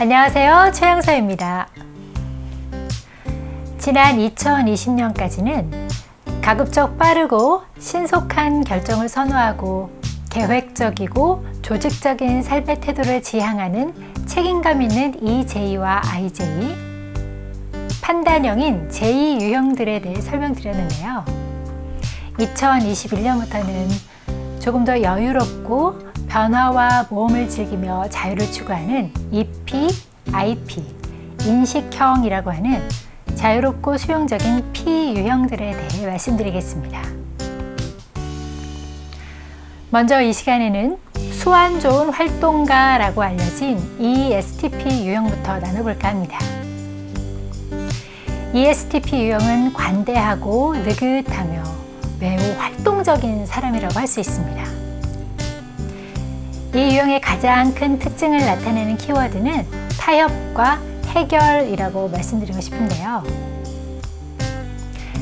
안녕하세요. 최영서입니다. 지난 2020년까지는 가급적 빠르고 신속한 결정을 선호하고 계획적이고 조직적인 삶의 태도를 지향하는 책임감 있는 EJ와 IJ, 판단형인 J 유형들에 대해 설명드렸는데요. 2021년부터는 조금 더 여유롭고 변화와 모험을 즐기며 자유를 추구하는 EP, IP, 인식형이라고 하는 자유롭고 수용적인 P 유형들에 대해 말씀드리겠습니다. 먼저 이 시간에는 수완 좋은 활동가라고 알려진 ESTP 유형부터 나눠볼까 합니다. ESTP 유형은 관대하고 느긋하며 매우 활동적인 사람이라고 할 수 있습니다. 이 유형의 가장 큰 특징을 나타내는 키워드는 타협과 해결이라고 말씀드리고 싶은데요.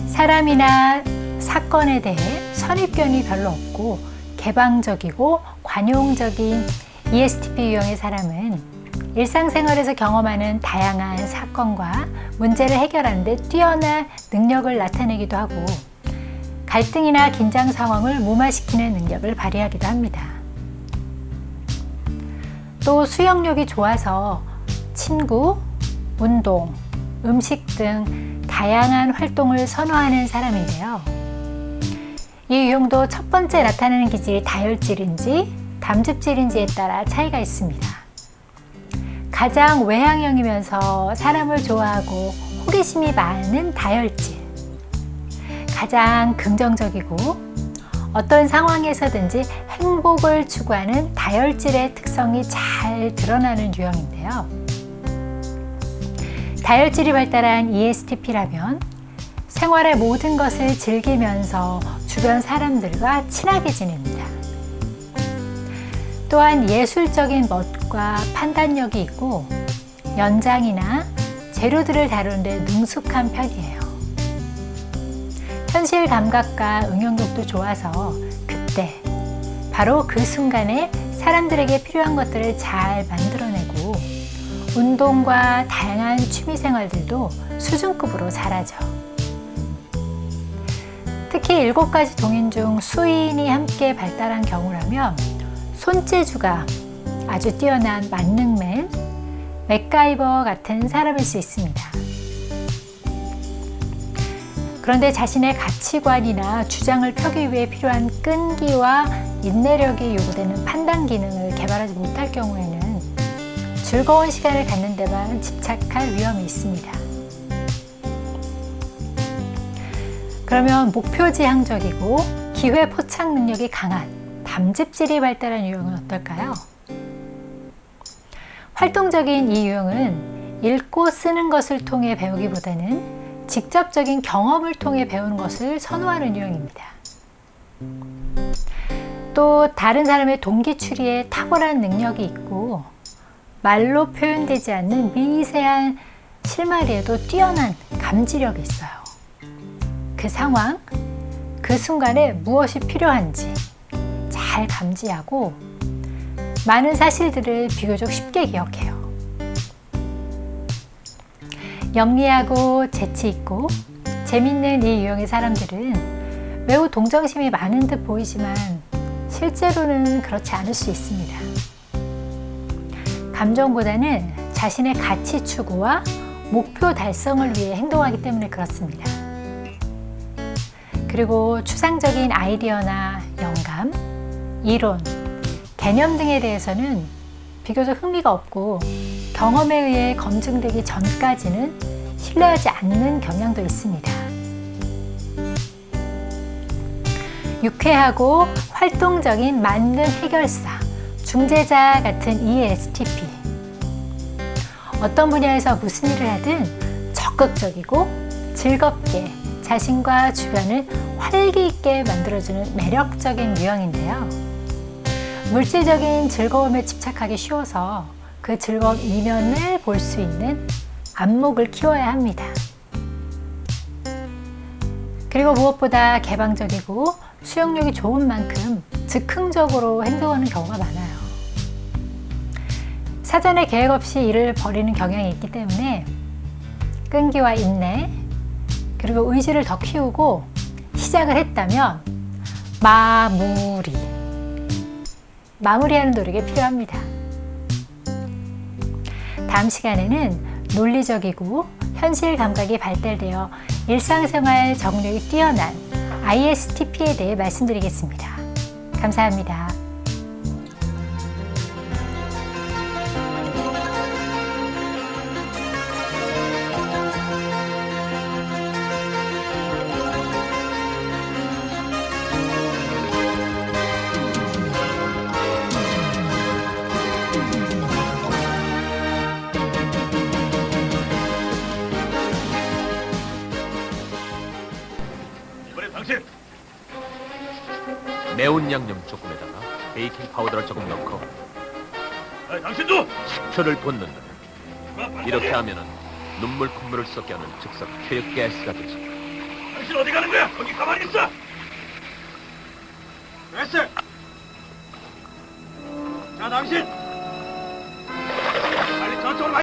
사람이나 사건에 대해 선입견이 별로 없고 개방적이고 관용적인 ESTP 유형의 사람은 일상생활에서 경험하는 다양한 사건과 문제를 해결하는 데 뛰어난 능력을 나타내기도 하고 갈등이나 긴장 상황을 무마시키는 능력을 발휘하기도 합니다. 또 수영력이 좋아서 친구, 운동, 음식 등 다양한 활동을 선호하는 사람인데요. 이 유형도 첫 번째 나타나는 기질이 다혈질인지 담즙질인지에 따라 차이가 있습니다. 가장 외향형이면서 사람을 좋아하고 호기심이 많은 다혈질. 가장 긍정적이고 어떤 상황에서든지 행복을 추구하는 다혈질의 특성이 잘 드러나는 유형인데요. 다혈질이 발달한 ESTP라면 생활의 모든 것을 즐기면서 주변 사람들과 친하게 지냅니다. 또한 예술적인 멋과 판단력이 있고 연장이나 재료들을 다루는데 능숙한 편이에요. 현실 감각과 응용력도 좋아서 그때 바로 그 순간에 사람들에게 필요한 것들을 잘 만들어내고 운동과 다양한 취미 생활들도 수준급으로 잘하죠. 특히 일곱 가지 동인 중 수인이 함께 발달한 경우라면 손재주가 아주 뛰어난 만능맨, 맥가이버 같은 사람일 수 있습니다. 그런데 자신의 가치관이나 주장을 펴기 위해 필요한 끈기와 인내력이 요구되는 판단 기능을 개발하지 못할 경우에는 즐거운 시간을 갖는 데만 집착할 위험이 있습니다. 그러면 목표지향적이고 기회 포착 능력이 강한 담즙질이 발달한 유형은 어떨까요? 활동적인 이 유형은 읽고 쓰는 것을 통해 배우기보다는 직접적인 경험을 통해 배우는 것을 선호하는 유형입니다. 또 다른 사람의 동기 추리에 탁월한 능력이 있고 말로 표현되지 않는 미세한 실마리에도 뛰어난 감지력이 있어요. 그 상황, 그 순간에 무엇이 필요한지 잘 감지하고 많은 사실들을 비교적 쉽게 기억해요. 영리하고 재치 있고 재밌는 이 유형의 사람들은 매우 동정심이 많은 듯 보이지만 실제로는 그렇지 않을 수 있습니다. 감정보다는 자신의 가치 추구와 목표 달성을 위해 행동하기 때문에 그렇습니다. 그리고 추상적인 아이디어나 영감, 이론, 개념 등에 대해서는 비교적 흥미가 없고 경험에 의해 검증되기 전까지는 신뢰하지 않는 경향도 있습니다. 유쾌하고 활동적인 만능 해결사, 중재자 같은 ESTP. 어떤 분야에서 무슨 일을 하든 적극적이고 즐겁게 자신과 주변을 활기 있게 만들어주는 매력적인 유형인데요. 물질적인 즐거움에 집착하기 쉬워서 그 즐거운 이면을 볼 수 있는 안목을 키워야 합니다. 그리고 무엇보다 개방적이고 수용력이 좋은 만큼 즉흥적으로 행동하는 경우가 많아요. 사전에 계획 없이 일을 벌이는 경향이 있기 때문에 끈기와 인내 그리고 의지를 더 키우고 시작을 했다면 마무리 마무리하는 노력이 필요합니다. 다음 시간에는 논리적이고 현실 감각이 발달되어 일상생활 적응력이 뛰어난 ISTP에 대해 말씀드리겠습니다. 감사합니다. 매운 양념 조금에다가 베이킹 파우더를 조금 넣고 아, 당신도 식초를 붓는다. 아, 빨리 이렇게 빨리. 하면은 눈물 콧물을 섞게 하는 즉석 효육 가스가 되지. 당신 어디 가는 거야? 거기 가만히 있어. 됐어. 자, 당신 빨리 저쪽으로 가.